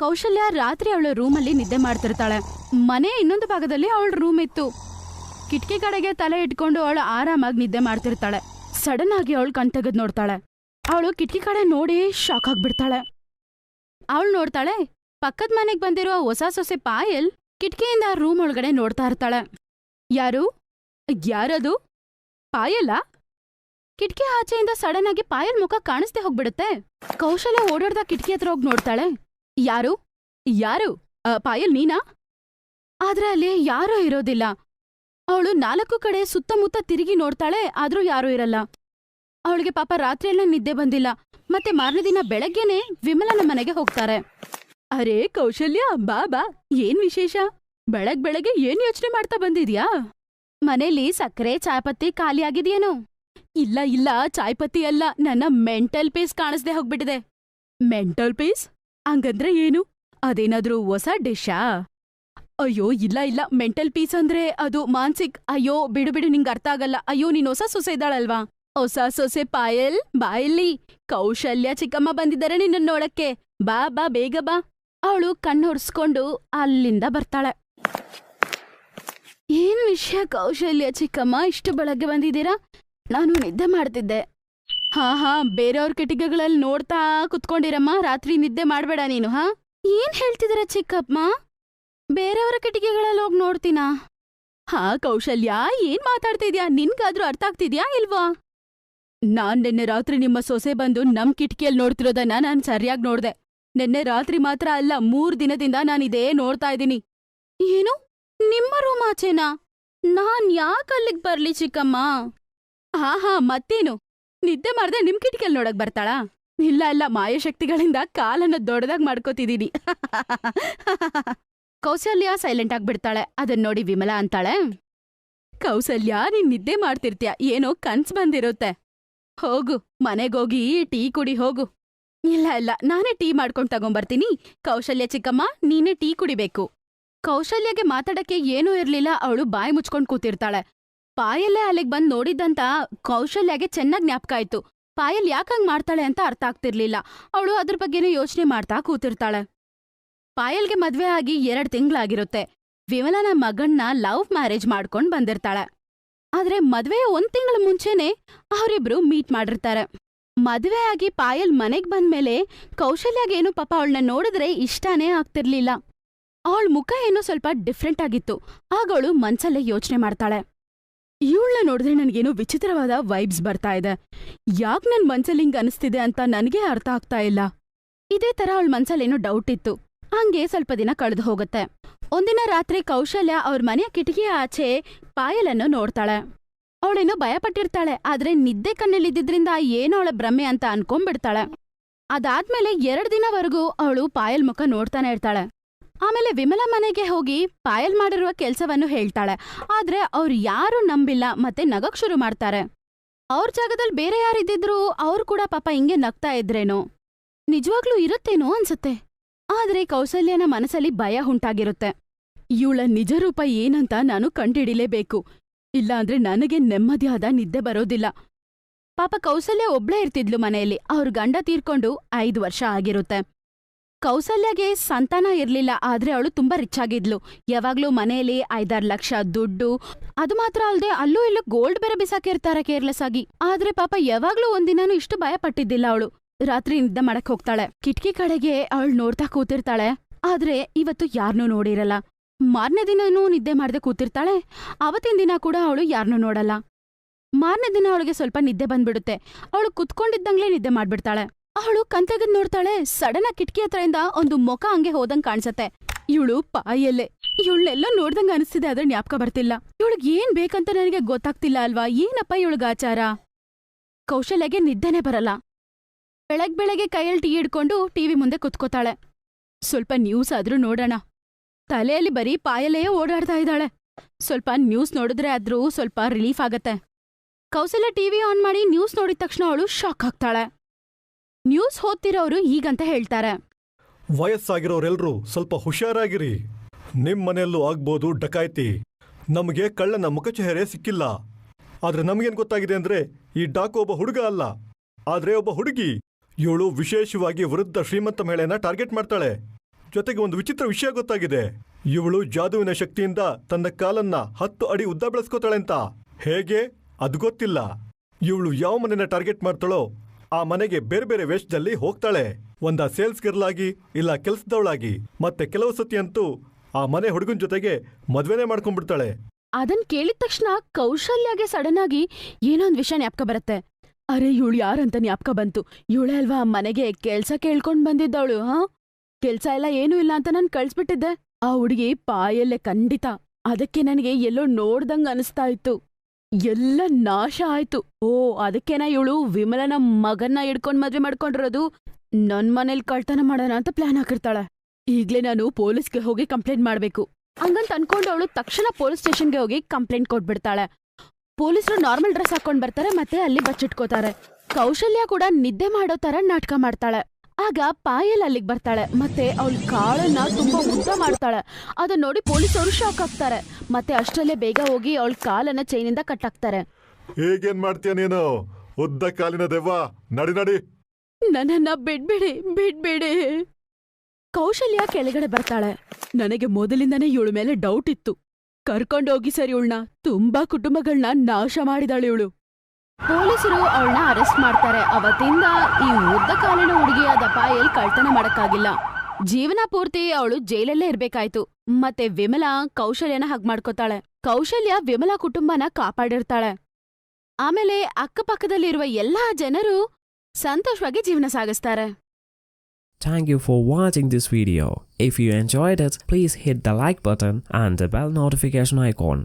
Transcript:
ಕೌಶಲ್ಯ ರಾತ್ರಿ ಅವಳ ರೂಮಲ್ಲಿ ನಿದ್ದೆ ಮಾಡ್ತಿರ್ತಾಳೆ. ಮನೆ ಇನ್ನೊಂದು ಭಾಗದಲ್ಲಿ ಅವಳ ರೂಮ್ ಇತ್ತು. ಕಿಟಕಿ ಕಡೆಗೆ ತಲೆ ಇಟ್ಕೊಂಡು ಅವಳು ಆರಾಮಾಗಿ ನಿದ್ದೆ ಮಾಡ್ತಿರ್ತಾಳೆ. ಸಡನ್ ಆಗಿ ಅವಳು ಕಣ್ ತೆಗೆದು ನೋಡ್ತಾಳೆ. ಅವಳು ಕಿಟಕಿ ಕಡೆ ನೋಡಿ ಶಾಕ್ ಆಗ್ಬಿಡ್ತಾಳೆ. ಅವಳು ನೋಡ್ತಾಳೆ, ಪಕ್ಕದ ಮನೆಗೆ ಬಂದಿರೋ ಹೊಸ ಸೊಸೆ ಪಾಯಲ್ ಕಿಟಕಿಯಿಂದ ರೂಮ್ ಒಳಗಡೆ ನೋಡ್ತಾ ಇರ್ತಾಳೆ. ಯಾರು? ಯಾರದು? ಪಾಯಲ್ಲ ಕಿಟಕಿ ಆಚೆಯಿಂದ ಸಡನ್ ಆಗಿ ಪಾಯಲ್ ಮುಖ ಕಾಣಿಸ್ದೆ ಹೋಗ್ಬಿಡುತ್ತೆ. ಕೌಶಲ್ಯ ಓಡಾಡ್ದ ಕಿಟಕಿ ಹತ್ರ ಹೋಗಿ ನೋಡ್ತಾಳೆ. ಯಾರು? ಯಾರು? ಆ, ಪಾಯಲ್ ನೀನಾ? ಆದ್ರೆ ಅಲ್ಲಿ ಯಾರೂ ಇರೋದಿಲ್ಲ. ಅವಳು ನಾಲ್ಕು ಕಡೆ ಸುತ್ತಮುತ್ತ ತಿರುಗಿ ನೋಡ್ತಾಳೆ ಆದ್ರೂ ಯಾರೂ ಇರಲ್ಲ. ಅವಳಿಗೆ ಪಾಪ ರಾತ್ರಿಯೆಲ್ಲ ನಿದ್ದೆ ಬಂದಿಲ್ಲ. ಮತ್ತೆ ಮಾರನೇ ದಿನ ಬೆಳಗ್ಗೆನೆ ವಿಮಲನ ಮನೆಗೆ ಹೋಗ್ತಾರೆ. ಅರೇ ಕೌಶಲ್ಯ ಬಾ ಬಾ. ಏನ್ ವಿಶೇಷ? ಬೆಳಗ್ ಬೆಳಗ್ಗೆ ಏನ್ ಯೋಚನೆ ಮಾಡ್ತಾ ಬಂದಿದ್ಯಾ? ಮನೇಲಿ ಸಕ್ಕರೆ ಚಾಯ್ಪತ್ತಿ ಖಾಲಿ ಇಲ್ಲ ಇಲ್ಲ ಚಾಯ್ಪತ್ತಿ ಅಲ್ಲ. ನನ್ನ ಮೆಂಟಲ್ ಪೀಸ್ ಕಾಣಿಸ್ದೆ ಹೋಗ್ಬಿಟ್ಟಿದೆ. Mental peace? ಹಂಗಂದ್ರೆ ಏನು? ಅದೇನಾದ್ರೂ ಹೊಸ ಡಿಶಾ ಅಯ್ಯೋ, ಇಲ್ಲ ಇಲ್ಲ. ಮೆಂಟಲ್ ಪೀಸ್ ಅಂದ್ರೆ ಅದು ಮಾನ್ಸಿಕ್. ಅಯ್ಯೋ, ಬಿಡು ಬಿಡು, ನಿಂಗೆ ಅರ್ಥ ಆಗಲ್ಲ. ಅಯ್ಯೋ, ನೀನ್ ಹೊಸ ಸೊಸೆ ಇದ್ದಾಳಲ್ವಾ? ಹೊಸ ಸೊಸೆ ಪಾಯಲ್ ಬಾಯಲ್ಲಿ ಕೌಶಲ್ಯ ಚಿಕ್ಕಮ್ಮ ಬಂದಿದ್ದಾರೆ ನಿನ್ನ ನೋಡಕ್ಕೆ. ಬಾ ಬಾ, ಬೇಗ ಬಾ. ಅವಳು ಕಣ್ಣೊರ್ಸ್ಕೊಂಡು ಅಲ್ಲಿಂದ ಬರ್ತಾಳೆ. ಏನ್ ವಿಷಯ ಕೌಶಲ್ಯ ಚಿಕ್ಕಮ್ಮ? ಇಷ್ಟು ಬೆಳಗ್ಗೆ ಬಂದಿದ್ದೀರಾ? ನಾನು ನಿದ್ದೆ ಮಾಡ್ತಿದ್ದೆ. ಹಾ ಹಾ, ಬೇರೆಯವ್ರ ಕಿಟಕಿಗಳಲ್ಲಿ ನೋಡ್ತಾ ಕುತ್ಕೊಂಡಿರಮ್ಮ, ರಾತ್ರಿ ನಿದ್ದೆ ಮಾಡ್ಬೇಡ ನೀನು, ಹಾ? ಏನ್ ಹೇಳ್ತಿದ್ದೀರ ಚಿಕ್ಕಮ್ಮ ಬೇರೆಯವರ ಕಿಟಕಿಗಳಲ್ಲಿ ಹೋಗಿ ನೋಡ್ತೀನಾ? ಹಾ, ಕೌಶಲ್ಯ, ಏನ್ ಮಾತಾಡ್ತಿದ್ಯಾ? ನಿನ್ಗಾದ್ರೂ ಅರ್ಥ ಆಗ್ತಿದ್ಯಾ ಇಲ್ವಾ? ನಾನ್ ನಿನ್ನೆ ರಾತ್ರಿ ನಿಮ್ಮ ಸೊಸೆ ಬಂದು ನಮ್ ಕಿಟಕಿಯಲ್ಲಿ ನೋಡ್ತಿರೋದನ್ನ ನಾನ್ ಸರಿಯಾಗಿ ನೋಡ್ದೆ. ನಿನ್ನೆ ರಾತ್ರಿ ಮಾತ್ರ ಅಲ್ಲ, ಮೂರ್ ದಿನದಿಂದ ನಾನು ಇದೇ ನೋಡ್ತಾ ಇದ್ದೀನಿ. ಏನು? ನಿಮ್ಮ ರೂಮ್ ಆಚೆನಾ? ನಾನ್ ಯಾಕ್ ಅಲ್ಲಿಗ್ ಬರ್ಲಿ ಚಿಕ್ಕಮ್ಮ? ಹಾ ಹಾ, ಮತ್ತೇನು? ನಿದ್ದೆ ಮಾಡ್ದೆ ನಿಮ್ ಕಿಟಕಿಯಲ್ಲಿ ನೋಡಕ್ ಬರ್ತಾಳಾ? ಇಲ್ಲ ಇಲ್ಲ ಮಾಯಶಕ್ತಿಗಳಿಂದ ಕಾಲನ್ನ ದೊಡ್ಡದಾಗ್ ಮಾಡ್ಕೋತಿದೀನಿ. ಕೌಸಲ್ಯ ಸೈಲೆಂಟ್ ಆಗ್ಬಿಡ್ತಾಳೆ ಅದನ್ ನೋಡಿ ವಿಮಲ ಅಂತಾಳೆ, ಕೌಸಲ್ಯ, ನೀನ್ ನಿದ್ದೆ ಮಾಡ್ತಿರ್ತೀಯ? ಏನೋ ಕನ್ಸ್ ಬಂದಿರುತ್ತೆ. ಹೋಗು ಮನೆಗೋಗಿ ಟೀ ಕುಡಿ, ಹೋಗು. ಇಲ್ಲ ಇಲ್ಲ, ನಾನೇ ಟೀ ಮಾಡ್ಕೊಂಡ್ ತಗೊಂಬರ್ತೀನಿ. ಕೌಶಲ್ಯ ಚಿಕ್ಕಮ್ಮ, ನೀನೇ ಟೀ ಕುಡಿಬೇಕು. ಕೌಶಲ್ಯಗೆ ಮಾತಾಡಕ್ಕೆ ಏನೂ ಇರ್ಲಿಲ್ಲ. ಅವಳು ಬಾಯಿ ಮುಚ್ಕೊಂಡ್ ಕೂತಿರ್ತಾಳೆ. ಪಾಯಲ್ಲೇ ಅಲ್ಲಿಗ್ ಬಂದ್ ನೋಡಿದ್ದಂತ ಕೌಶಲ್ಯಗೆ ಚೆನ್ನಾಗ್ ಜ್ಞಾಪಕ ಆಯ್ತು. ಪಾಯಲ್ ಯಾಕಂಗ್ ಮಾಡ್ತಾಳೆ ಅಂತ ಅರ್ಥ ಆಗ್ತಿರ್ಲಿಲ್ಲ. ಅವಳು ಅದ್ರ ಬಗ್ಗೆನೇ ಯೋಚನೆ ಮಾಡ್ತಾ ಕೂತಿರ್ತಾಳೆ. ಪಾಯಲ್ಗೆ ಮದ್ವೆ ಆಗಿ ಎರಡ್ ತಿಂಗ್ಳಾಗಿರುತ್ತೆ. ವಿಮಲನ ಮಗಣ್ಣ ಲವ್ ಮ್ಯಾರೇಜ್ ಮಾಡ್ಕೊಂಡ್ ಬಂದಿರ್ತಾಳೆ. ಆದ್ರೆ ಮದ್ವೆಯ ಒಂದ್ ತಿಂಗಳ ಮುಂಚೆನೆ ಅವರಿಬ್ರು ಮೀಟ್ ಮಾಡಿರ್ತಾರೆ. ಮದ್ವೆ ಆಗಿ ಪಾಯಲ್ ಮನೆಗ್ ಬಂದ್ಮೇಲೆ ಕೌಶಲ್ಯಾಗೇನು ಪಾಪ ಅವಳನ್ನ ನೋಡಿದ್ರೆ ಇಷ್ಟಾನೇ ಆಗ್ತಿರ್ಲಿಲ್ಲ. ಅವಳ ಮುಖ ಏನೋ ಸ್ವಲ್ಪ ಡಿಫ್ರೆಂಟ್ ಆಗಿತ್ತು. ಆಗ ಅವಳು ಮನ್ಸಲ್ಲೇ ಯೋಚನೆ ಮಾಡ್ತಾಳೆ. ಇವಳನ್ನ ನೋಡಿದ್ರೆ ನನಗೇನೋ ವಿಚಿತ್ರವಾದ ವೈಬ್ಸ್ ಬರ್ತಾ ಇದೆ. ಯಾಕ್ ನನ್ ಮನ್ಸಲ್ಲಿ ಹಿಂಗ್ ಅನಿಸ್ತಿದೆ ಅಂತ ನನಗೆ ಅರ್ಥ ಆಗ್ತಾ ಇಲ್ಲ. ಇದೇ ತರ ಅವಳ ಮನ್ಸಲ್ಲೇನೋ ಡೌಟ್ ಇತ್ತು. ಹಂಗೆ ಸ್ವಲ್ಪ ದಿನ ಕಳೆದು ಹೋಗುತ್ತೆ. ಒಂದಿನ ರಾತ್ರಿ ಕೌಶಲ್ಯ ಅವ್ರ ಮನೆಯ ಕಿಟಕಿಯ ಆಚೆ ಪಾಯಲನ್ನು ನೋಡ್ತಾಳೆ. ಅವಳೇನೋ ಭಯಪಟ್ಟಿರ್ತಾಳೆ, ಆದ್ರೆ ನಿದ್ದೆ ಕಣ್ಣಲ್ಲಿದ್ದಿದ್ರಿಂದ ಏನೋ ಅವಳ ಭ್ರಮೆ ಅಂತ ಅನ್ಕೊಂಡ್ಬಿಡ್ತಾಳೆ. ಅದಾದ್ಮೇಲೆ ಎರಡು ದಿನವರೆಗೂ ಅವಳು ಪಾಯಲ್ ಮುಖ ನೋಡ್ತಾನೆ ಇರ್ತಾಳೆ. ಆಮೇಲೆ ವಿಮಲಾ ಮನೆಗೆ ಹೋಗಿ ಪಾಯಲ್ ಮಾಡಿರುವ ಕೆಲಸವನ್ನು ಹೇಳ್ತಾಳೆ. ಆದ್ರೆ ಅವ್ರು ಯಾರು ನಂಬಿಲ್ಲ, ಮತ್ತೆ ನಗಕ್ ಶುರು ಮಾಡ್ತಾರೆ. ಅವ್ರ ಜಾಗದಲ್ಲಿ ಬೇರೆ ಯಾರಿದ್ದಿದ್ರು ಅವ್ರು ಕೂಡ ಪಾಪ ಹಿಂಗೆ ನಗ್ತಾ ಇದ್ರೇನೋ? ನಿಜವಾಗ್ಲೂ ಇರುತ್ತೇನೋ ಅನ್ಸುತ್ತೆ. ಆದ್ರೆ ಕೌಸಲ್ಯನ ಮನಸ್ಸಲ್ಲಿ ಭಯ ಉಂಟಾಗಿರುತ್ತೆ. ಇವಳ ನಿಜ ರೂಪ ಏನಂತ ನಾನು ಕಂಡಿಡಿಲೇಬೇಕು. ಇಲ್ಲಾಂದ್ರೆ ನನಗೆ ನೆಮ್ಮದಿಯಾದ ನಿದ್ದೆ ಬರೋದಿಲ್ಲ. ಪಾಪ ಕೌಸಲ್ಯ ಒಬ್ಳೇ ಇರ್ತಿದ್ಲು ಮನೆಯಲ್ಲಿ. ಅವ್ರ ಗಂಡ ತೀರ್ಕೊಂಡು ಐದು ವರ್ಷ ಆಗಿರುತ್ತೆ. ಕೌಸಲ್ಯಗೆ ಸಂತಾನ ಇರಲಿಲ್ಲ, ಆದ್ರೆ ಅವಳು ತುಂಬಾ ರಿಚ್ ಆಗಿದ್ಲು. ಯಾವಾಗ್ಲೂ ಮನೆಯಲ್ಲಿ ಐದಾರು ಲಕ್ಷ ದುಡ್ಡು, ಅದು ಮಾತ್ರ ಅಲ್ಲದೆ ಅಲ್ಲೂ ಇಲ್ಲೂ ಗೋಲ್ಡ್ ಬೇರೆ ಬಿಸಾಕಿರ್ತಾರೆ ಕೇರ್ಲೆಸ್ ಆಗಿ. ಆದ್ರೆ ಪಾಪ ಯಾವಾಗ್ಲೂ ಒಂದಿನಾನು ಇಷ್ಟು ಭಯ ಪಟ್ಟಿದ್ದಿಲ್ಲ ಅವಳು. ರಾತ್ರಿ ನಿದ್ದೆ ಮಾಡಕ್ ಹೋಗ್ತಾಳೆ. ಕಿಟಕಿ ಕಡೆಗೆ ಅವಳು ನೋಡ್ತಾ ಕೂತಿರ್ತಾಳೆ. ಆದ್ರೆ ಇವತ್ತು ಯಾರನ್ನೂ ನೋಡಿರಲ್ಲ. ಮಾರನೇ ದಿನನೂ ನಿದ್ದೆ ಮಾಡದೆ ಕೂತಿರ್ತಾಳೆ. ಅವತ್ತಿನ ದಿನ ಕೂಡ ಅವಳು ಯಾರನ್ನೂ ನೋಡಲ್ಲ. ಮಾರನೇ ದಿನ ಅವಳಿಗೆ ಸ್ವಲ್ಪ ನಿದ್ದೆ ಬಂದ್ಬಿಡುತ್ತೆ. ಅವಳು ಕುತ್ಕೊಂಡಿದ್ದಂಗ್ಲೇ ನಿದ್ದೆ ಮಾಡ್ಬಿಡ್ತಾಳೆ. ಅವಳು ಕಂತೆಗದ್ ನೋಡ್ತಾಳೆ, ಸಡನ್ ಆಗಿ ಕಿಟಕಿ ಹತ್ರದಿಂದ ಒಂದು ಮೊಕ ಹಂಗೆ ಹೋದಂಗ್ ಕಾಣಿಸತ್ತೆ. ಇವಳು ಪಾಯಲ್ಲೇ. ಇವಳನ್ನೆಲ್ಲ ನೋಡ್ದಂಗ ಅನಿಸ್ತಿದೆ, ಆದ್ರೆ ಜ್ಞಾಪಕ ಬರ್ತಿಲ್ಲ. ಇವಳಿಗೆ ಏನ್ ಬೇಕಂತ ನನಗೆ ಗೊತ್ತಾಗ್ತಿಲ್ಲ ಅಲ್ವಾ? ಏನಪ್ಪ ಇವಳಗ್ ಆಚಾರ? ಕೌಶಲ್ಯಗೆ ನಿದ್ದೆನೆ ಬರಲ್ಲ. ಬೆಳಗ್ ಬೆಳಗ್ಗೆ ಕೈಯಲ್ಲಿ ಟೀ ಹಿಡ್ಕೊಂಡು ಟಿವಿ ಮುಂದೆ ಕುತ್ಕೋತಾಳೆ. ಸ್ವಲ್ಪ ನ್ಯೂಸ್ ಆದ್ರೂ ನೋಡೋಣ. ತಲೆಯಲ್ಲಿ ಬರೀ ಪಾಯಲೆಯೇ ಓಡಾಡ್ತಾ ಇದ್ದಾಳೆ. ಸ್ವಲ್ಪ ನ್ಯೂಸ್ ನೋಡಿದ್ರೆ ಆದ್ರೂ ಸ್ವಲ್ಪ ರಿಲೀಫ್ ಆಗತ್ತೆ. ಕೌಶಲ್ಯ ಟಿವಿ ಆನ್ ಮಾಡಿ ನ್ಯೂಸ್ ನೋಡಿದ ತಕ್ಷಣ ಅವಳು ಶಾಕ್ ಆಗ್ತಾಳೆ. ನ್ಯೂಸ್ ಓದ್ತಿರೋರು ಹೀಗಂತ ಹೇಳ್ತಾರೆ. ವಯಸ್ಸಾಗಿರೋರೆಲ್ರೂ ಸ್ವಲ್ಪ ಹುಷಾರಾಗಿರಿ. ನಿಮ್ ಮನೆಯಲ್ಲೂ ಆಗ್ಬೋದು ಡಕಾಯ್ತಿ. ನಮಗೆ ಕಳ್ಳನ ಮುಖಚೆಹರೆ ಸಿಕ್ಕಿಲ್ಲ. ಆದ್ರೆ ನಮಗೇನ್ ಗೊತ್ತಾಗಿದೆ ಅಂದ್ರೆ ಈ ಡಾಕು ಒಬ್ಬ ಹುಡುಗ ಅಲ್ಲ. ಆದ್ರೆ ಒಬ್ಬ ಹುಡುಗಿ ಇವಳು ವಿಶೇಷವಾಗಿ ವೃದ್ಧ ಶ್ರೀಮಂತ ಮಹಿಳೆಯನ್ನ ಟಾರ್ಗೆಟ್ ಮಾಡ್ತಾಳೆ. ಜೊತೆಗೆ ಒಂದು ವಿಚಿತ್ರ ವಿಷಯ ಗೊತ್ತಾಗಿದೆ. ಇವಳು ಜಾದುವಿನ ಶಕ್ತಿಯಿಂದ ತನ್ನ ಕಾಲನ್ನ ಹತ್ತು ಅಡಿ ಉದ್ದ ಬೆಳೆಸ್ಕೋತಾಳೆ ಅಂತ. ಹೇಗೆ? ಅದು ಗೊತ್ತಿಲ್ಲ. ಇವಳು ಯಾವ ಮನೆಯನ್ನ ಟಾರ್ಗೆಟ್ ಮಾಡ್ತಾಳೋ ಆ ಮನೆಗೆ ಬೇರೆ ಬೇರೆ ವೇಷದಲ್ಲಿ ಹೋಗ್ತಾಳೆ. ಒಂದ ಸೇಲ್ಸ್ ಗರ್ಲ್ ಆಗಿ ಇಲ್ಲ ಕೆಲಸದವಳಾಗಿ. ಮತ್ತೆ ಕೆಲವು ಸತಿ ಅಂತೂ ಆ ಮನೆ ಹುಡುಗನ ಜೊತೆಗೆ ಮದ್ವೆನೇ ಮಾಡ್ಕೊಂಡ್ಬಿಡ್ತಾಳೆ. ಅದನ್ ಕೇಳಿದ ತಕ್ಷಣ ಕೌಶಲ್ಯಗೆ ಸಡನ್ ಆಗಿ ಏನೋ ಒಂದ್ ವಿಷಯ ಜ್ಞಾಪಕ ಬರುತ್ತೆ. ಅರೆ ಇವಳು ಯಾರಂತ ಜ್ಞಾಪಕ ಬಂತು. ಇವಳೇ ಅಲ್ವಾ ಮನೆಗೆ ಕೆಲ್ಸ ಕೇಳ್ಕೊಂಡ್ ಬಂದಿದ್ದವಳು, ಹಾ? ಕೆಲ್ಸ ಎಲ್ಲ ಏನೂ ಇಲ್ಲ ಅಂತ ನಾನ್ ಕಳ್ಸ್ಬಿಟ್ಟಿದ್ದೆ. ಆ ಹುಡುಗಿ ಪಾಯಲ್ಲೇ ಖಂಡಿತ. ಅದಕ್ಕೆ ನನಗೆ ಎಲ್ಲೋ ನೋಡ್ದಂಗ್ ಅನಿಸ್ತಾ ಇತ್ತು. ಎಲ್ಲ ನಾಶ ಆಯ್ತು. ಓ, ಅದಕ್ಕೇನ ಇವಳು ವಿಮಲನ ಮಗನ್ನ ಹಿಡ್ಕೊಂಡ್ ಮದ್ವೆ ಮಾಡ್ಕೊಂಡಿರೋದು? ನನ್ ಮನೇಲಿ ಕಳ್ತನ ಮಾಡೋಣ ಅಂತ ಪ್ಲಾನ್ ಹಾಕಿರ್ತಾಳೆ. ಈಗ್ಲೇ ನಾನು ಪೊಲೀಸ್ಗೆ ಹೋಗಿ ಕಂಪ್ಲೇಂಟ್ ಮಾಡ್ಬೇಕು. ಹಂಗಂತ ಅನ್ಕೊಂಡು ಅವಳು ತಕ್ಷಣ ಪೊಲೀಸ್ ಸ್ಟೇಷನ್ಗೆ ಹೋಗಿ ಕಂಪ್ಲೇಂಟ್ ಕೊಟ್ಬಿಡ್ತಾಳೆ. ಪೊಲೀಸರು ನಾರ್ಮಲ್ ಡ್ರೆಸ್ ಹಾಕೊಂಡ್ ಬರ್ತಾರೆ ಮತ್ತೆ ಅಲ್ಲಿ ಬಚ್ಚಿಟ್ಕೋತಾರೆ. ಕೌಶಲ್ಯ ಕೂಡ ನಿದ್ದೆ ಮಾಡೋ ತರ ನಾಟಕ ಮಾಡ್ತಾಳೆ. ಆಗ ಪಾಯಲ್ ಅಲ್ಲಿಗೆ ಬರ್ತಾಳೆ. ಮತ್ತೆ ಅವಳ ಕಾಳನ್ನ ತುಂಬಾ ಉದ್ದ ಮಾಡ್ತಾಳೆ. ಅದನ್ನ ನೋಡಿ ಪೊಲೀಸರು ಶಾಕ್ ಆಗ್ತಾರೆ. ಮತ್ತೆ ಅಷ್ಟರಲ್ಲೇ ಬೇಗ ಹೋಗಿ ಅವಳ ಕಾಲನ್ನ ಚೈನಿಂದ ಆಗ್ತಾರೆ ಹೇಗೇನ್ ಮಾಡ್ತೀಯ ನೀನು? ಉದ್ದ ಕಾಲಿನ ದೆವ್ವ. ನಡಿ ನಡಿ. ನನ್ನನ್ನ ಬಿಡ್ಬೇಡಿ ಬಿಡ್ಬೇಡಿ. ಕೌಶಲ್ಯ ಕೆಳಗಡೆ ಬರ್ತಾಳೆ. ನನಗೆ ಮೊದಲಿಂದನೇ ಇವಳ ಮೇಲೆ ಡೌಟ್ ಇತ್ತು. ಕರ್ಕೊಂಡೋಗಿ ಸರಿ ಇವಳನ್ನ. ತುಂಬಾ ಕುಟುಂಬಗಳನ್ನ ನಾಶ ಮಾಡಿದಾಳೆ ಇವಳು. ಪೊಲೀಸರು ಅವಳನ್ನ ಅರೆಸ್ಟ್ ಮಾಡ್ತಾರೆ. ಅವತ್ತಿಂದ ಈ ಉದ್ದ ಕಾಲಿನ ಹುಡುಗಿಯಾದ ಪಾಯಲ್ ಕಳ್ತನ ಮಾಡಕ್ಕಾಗಿಲ್ಲ. ಜೀವನ ಪೂರ್ತಿ ಅವಳು ಜೈಲಲ್ಲೇ ಇರ್ಬೇಕಾಯ್ತು. ಮತ್ತೆ ವಿಮಲಾ ಕೌಶಲ್ಯನ ಹಗ್ ಮಾಡ್ಕೋತಾಳೆ. ಕೌಶಲ್ಯ ವಿಮಲಾ ಕುಟುಂಬನ ಕಾಪಾಡಿರ್ತಾಳೆ. ಆಮೇಲೆ ಅಕ್ಕಪಕ್ಕದಲ್ಲಿರುವ ಎಲ್ಲಾ ಜನರು ಸಂತೋಷವಾಗಿ ಜೀವನ ಸಾಗಿಸ್ತಾರೆ. Thank you for watching this video. If you enjoyed it, please hit the like button and the bell notification icon.